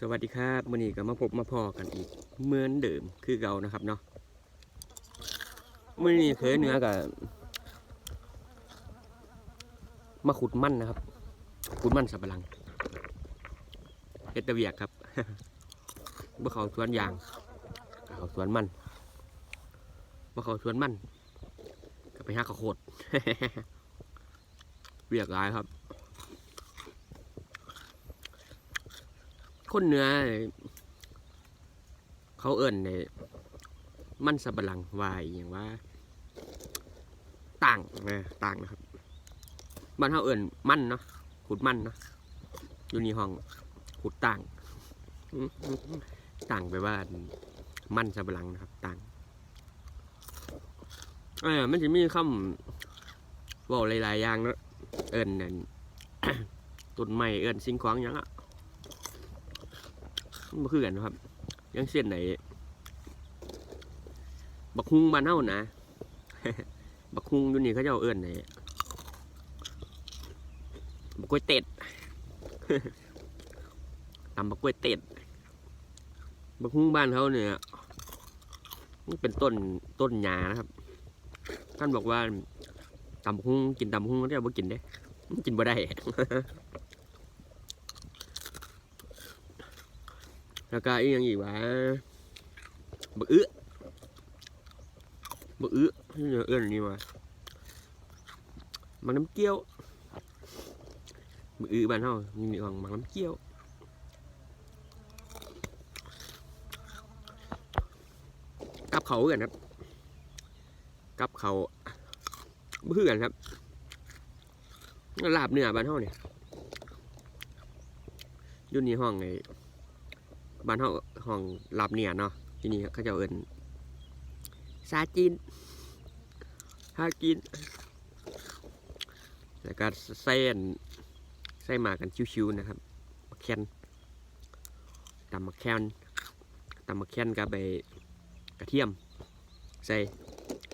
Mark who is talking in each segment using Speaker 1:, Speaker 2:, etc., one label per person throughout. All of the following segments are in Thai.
Speaker 1: สวัสดีครับมื่อนี้ก็มาพบมาพอกันอีกเหมือนเดิมคือเก่านะครับเนาะมื่อนี้เคยเนื้อกับมาขุดมันนะครับ ขุดมันสับปะหลังเฮดแตเวียกครับบ่เขาสวนยางเขาสวนมันบ่เขาสวนมันก็ไปหาข้าวโพดเวียกหลายครับ คนเหนื้อเขาเอิ่นในมันสับหลังวายอย่างว่าต่างนะต่างนะครับบ้านเขาเอิ่นมันเนาะขุดมันเนาะอยู่ในห้องขุดต่างต่างไปว่ามันสับหลังนะครับต่างเออมันจะมีคำว่าหลายๆอย่างเนาะเอิ่นนั่นต้นไม้เอิ่นสิ่งของหยังอะ มันคือกันนะครับ ยังเส้นไหน บักฮุงบ้านเฮานะ บักฮุงอยู่นี่เขาเจ้าเอิ้นไหนบักกล้วยเต็ดตำบักกล้วยเต็ด บักฮุงบ้านเขาเนี่ยมันเป็นต้นต้นหญ้านะครับ ท่านบอกว่าตำบักฮุงกินตำบักฮุงเขาจะบ่กินเด้กินบ่ได้ แล้วก็อีกอย่างอีกว่าบะอื้อบะอื้อเอื้อนนี่ว่ามันน้ำเกี้ยวบะอื้อบ้านเฮานี่มีของมันน้ำเกี้ยวกับเขากันครับ กับเขาบ่คือนครับลาบเนื้อบ้านเฮาเนี่ยยู่ในห้องไง บ้านเฮาห้องลาบเนี่ยเนาะที่นี่เขาจะเอิ้นซาจีนฮากินแล้วก็ใส่อันใส่หมากันชิวๆนะครับมะแคนตำมะแคนตำมะแคนกับใบกระเทียม ใส่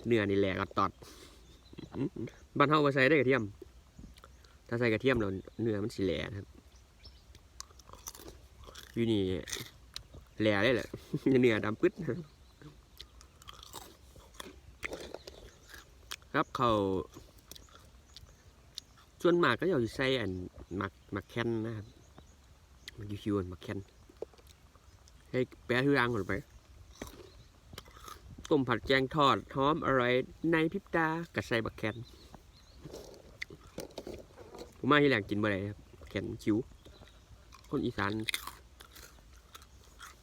Speaker 1: เนื้อนี่แหละก็ตอดบ้านเฮาบ่ใส่ได้กระเทียม ถ้าใส่กระเทียมแล้วเนื้อมันสิแหลนะครับอยู่นี่ แหล่เลยแหละเนื้อดำปึ๊ดครับเขาส่วนมากก็จะใส่อันหมักหมักแคนนะครับมันยูชิวๆหมักแคนให้แปะทุกอย่างหมดไปต้มผัดแกงทอดหอมอร่อยในพริบตากับใส่บักแคนผมมาที่แหล่งกินบ่ได้ครับแคนคิ้ว คนอีสาน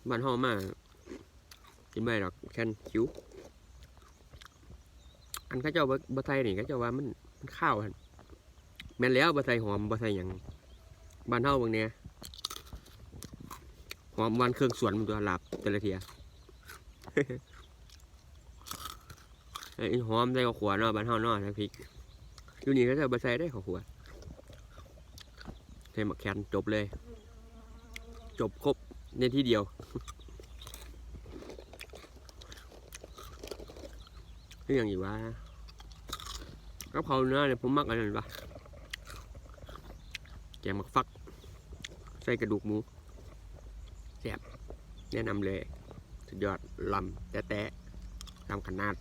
Speaker 1: บ้านห้องมากินไม่ได้ดอกแค่นคิ้ว อันเข้าเจ้าบ่บ่ไทยนี่เข้าเจ้าว่ามันมันข้าวหั่นแม่นแล้วบ่ใส่หอมบ่ใส่หยังบ้านเฮาบางเนี้ยหอมวันเครื่องสวนมันตัวหลับแต่ละเทียไอ้หอมใส่ข้าวขัวเนาะบ้านเฮาเนาะใส่พริกอยู่นี่เขาเจ้าบ่ใส่ได้ข้าวขัวใส่หมักแคนจบเลย จบครบ ในที่เดียวเรื่องอยู่ว่ากับเขาเนื้อเนี่ยผมมักอันนั้นปะแกงมักฟัก ใส่กระดูกหมูแซ่บแนะนำเลย สุดยอดลำแตะๆตามขนาด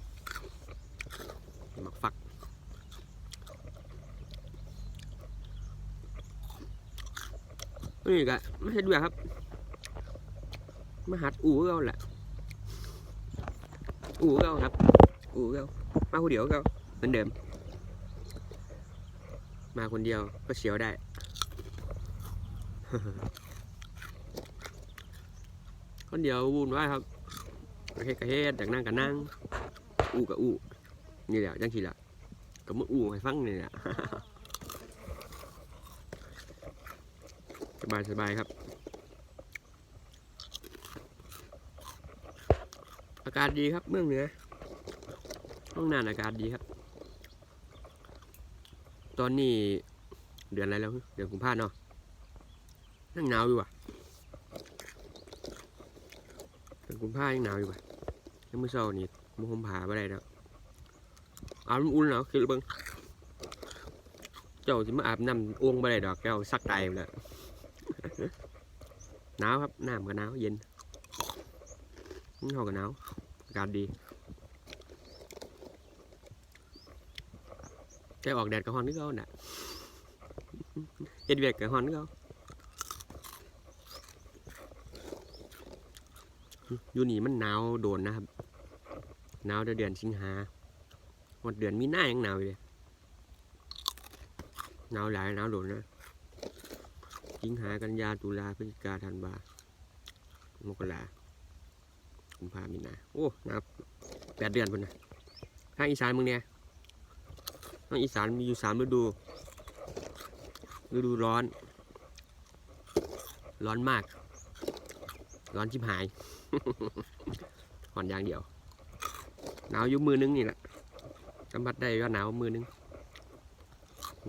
Speaker 1: มักฟักนี่ก็ไม่ใช่ด้วยครับ มาหัดอู่เราแหละอู่เราครับ อู่เรามาคนเดียวเราเหมือนเดิม มาคนเดียวก็เสียวได้คนเดียววุ่นวายครับกระเฮ็ดกระเฮ็ดจากนั่งกับนั่งอู่กับอู่นี่แหละจังทีละก็มาอู่ให้ฟังนี่แหละสบายสบายครับ อากาศดีครับเมืองเหนือห้องนานอากาศดีครับ ตอนนี้เดือนอะไรแล้วเดือนกุมภาพันธ์เนาะยังหนาวอยู่ว่ะเดือนกุมภาพันธ์ยังหนาวอยู่ว่ะยังไม่เช้านี่มุมผาไปได้แล้วอาบน้ำอุ่นแล้วคือเบิ่งเจ้าจะมาอาบน้ำอ้วงไปได้ดอกเจ้าซักไตแล้วหนาวครับน้ำก็หนาวเย็น นี่เขาก็หนาวอากาศดีแต่ออกแดดก็ฮอนนึกเอาน่ะเฮ็ดเวียกก็ฮอนนึกเอาอยู่นี่มันหนาวโดนนะครับหนาวเดือนสิงหาหมดเดือนมีหน้ายังหนาวอยู่เลยหนาวหลายหนาวโดนนะสิงหากันยาตุลาพฤศจิกาธันวามกรา กุมภามีนาโอ้หนับแปดเดือนพุ่นนะทางอีสานมึงเนี่ยทางอีสานมีอยู่สามฤดูฤดูร้อน ร้อนมาก ร้อนชิบหายห่อนยางเดียว หนาวอยู่มือนึงนี่แหละกำบัดได้ก็หนาวมือนึง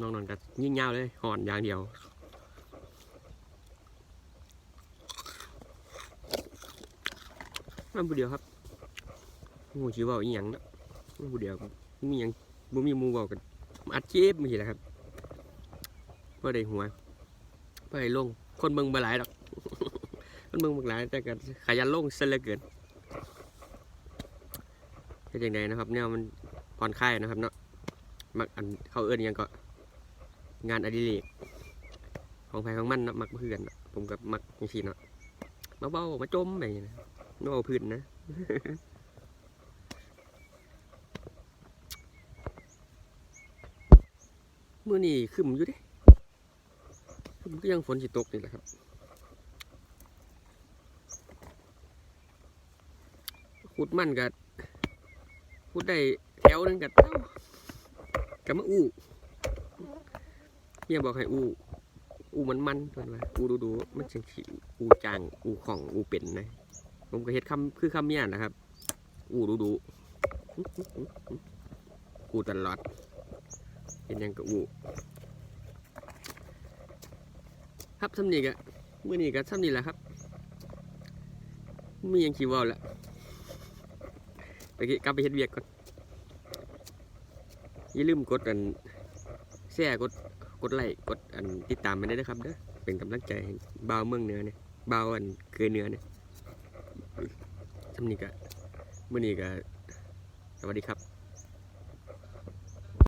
Speaker 1: นอกนั้นก็ยิ่งยาวเลยห่อนยางเดียว มันผู้เดียวครับโอ้ชิเว่าอีหยังเนะมันผู้เดียวมีหยังบ่มีมูเว้ากันอัดเจ็บมีแหละครับบ่ได้หัวบ่ได้ลง คนเบิ่งบ่หลายดอก คนเบิ่งบ่หลายแต่ก็ขยันลงซะเหลือเกินเป็นจังไดนะครับแนวมันผ่อนคลายนะครับเนาะมักอันเขาเอิ้อนยังก็ งานอดิเรกของใครของมันเนาะมักบ่คือนนะผมก็มักจังซี่เนาะมาเบามาจมไปนะ โน่พื้นนะเมื่อนี่ขึ้นอยู่ด้ขึ้นก็ยังฝนสิตกนี่แหละครับขุดมันกัดขุดได้แถวหนึงกับเอ้ากับมาอู้เมียบอกให้อู้อู้มันมันเพิ่นว่าอู้ดูดูมันจังสิอู้จางอู้ของอู้เป็นนะ ผมก็เฮ็ดคำคือคำเมียนะครับ อูดูดูอูตลอดเป็นยังกับอูครับซ้ำนี่ก็เมื่อนี้ก็ซ้ำนี่แหละครับมียังขี้ว่าแล้วไปกิกลับไปเฮ็ดเวียกก่อนอย่าลืมกดอันแชร์กดกดไลค์กดอันติดตามมาได้นะครับเด้อเป็นกำลังใจให้บ่าวเมืองเหนือเนี่ยบ่าวอันเกยเหนือเนี่ย ทำนี้ก็มื่อนี้ก็สวัสดีครับ